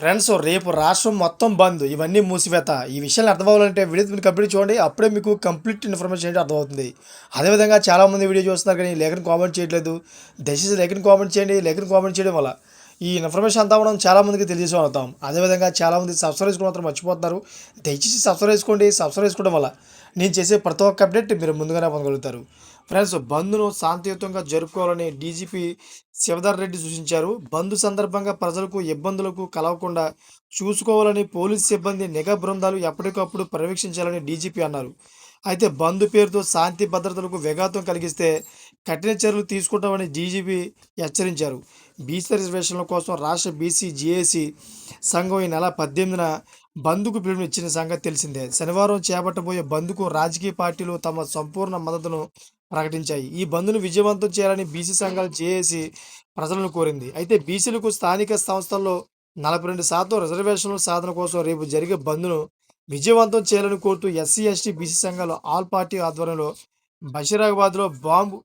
Friends రేపు రాష్ట్రం మొత్తం బంద్. ఇవన్నీ మూసివేత. ఈ విషయాలు అర్థమవ్వాలంటే వీడియో మీరు కంప్లీట్ చూడండి. అప్పుడే మీకు కంప్లీట్ ఇన్ఫర్మేషన్ ఏంటి అర్థమవుతుంది. అదేవిధంగా చాలామంది వీడియో చూస్తున్నారు కానీ లేఖని కామెంట్ చేయట్లేదు. దయచేసి లేఖను కామెంట్ చేయండి. లేఖని కామెంట్ చేయడం వల్ల ఈ ఇన్ఫర్మేషన్ అంతా మనం చాలామందికి తెలియజేస్తాం అదేవిధంగా చాలామంది సబ్స్క్రైబ్ చేసుకోవడం మాత్రం మర్చిపోతున్నారు. దయచేసి సబ్స్క్రైబ్ చేసుకోండి. సబ్స్క్రైబ్ చేసుకోవడం వల్ల నేను చేసే ప్రతి ఒక్క అప్డేట్ మీరు ముందుగానే పొందగలుగుతారు. ఫ్రెండ్స్ బంద్ను శాంతియుతంగా జరుపుకోవాలని డీజీపీ శివధర్ రెడ్డి సూచించారు. బంద్ సందర్భంగా ప్రజలకు ఇబ్బందులకు కలవకుండా చూసుకోవాలని పోలీస్ సిబ్బంది నిఘా బృందాలు ఎప్పటికప్పుడు పర్యవేక్షించాలని డీజీపీ అన్నారు. అయితే బంద్ పేరుతో శాంతి భద్రతలకు విఘాతం కలిగిస్తే కఠిన చర్యలు తీసుకుంటామని డీజీపీ హెచ్చరించారు. బీసీ రిజర్వేషన్ల కోసం రాష్ట్ర బీసీ జేఏసీ సంఘం ఈ నెల పద్దెనిమిదిన బంద్కు పిలుపునిచ్చిన సంగతి తెలిసిందే. శనివారం చేపట్టబోయే బంద్కు రాజకీయ పార్టీలు తమ సంపూర్ణ మద్దతును ప్రకటించాయి. ఈ బంద్ను విజయవంతం చేయాలని బీసీ సంఘాలు జేఏసీ ప్రజలను కోరింది. అయితే బీసీలకు స్థానిక సంస్థల్లో నలభై రెండు శాతం రిజర్వేషన్ల సాధన కోసం రేపు జరిగే బంద్ను విజయవంతం చేయాలని కోరుతూ ఎస్సీ ఎస్టీ బీసీ సంఘాలు ఆల్ పార్టీ ఆధ్వర్యంలో బషీరాబాద్లో బాంబు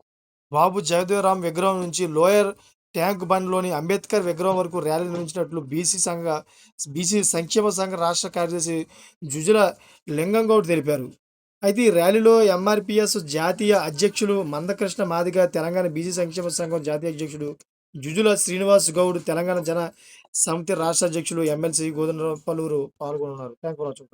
బాబు జగదేవరామ్ విగ్రహం నుంచి లోయర్ ట్యాంక్ బండ్లోని అంబేద్కర్ విగ్రహం వరకు ర్యాలీ నిర్వహించినట్లు బీసీ సంఘ బీసీ సంక్షేమ సంఘ రాష్ట్ర కార్యదర్శి జుజుల లింగంగౌడ్ తెలిపారు. అయితే ఈ ర్యాలీలో ఎంఆర్పిఎస్ జాతీయ అధ్యక్షులు మందకృష్ణ మాదిగ తెలంగాణ బీసీ సంక్షేమ సంఘం జాతీయ అధ్యక్షుడు జుజుల శ్రీనివాస్ గౌడ్ తెలంగాణ జన సమితి రాష్ట్ర అధ్యక్షులు ఎమ్మెల్సీ గోధుమ పలువురు పాల్గొన్నారు థ్యాంక్ ఫర్ వాచింగ్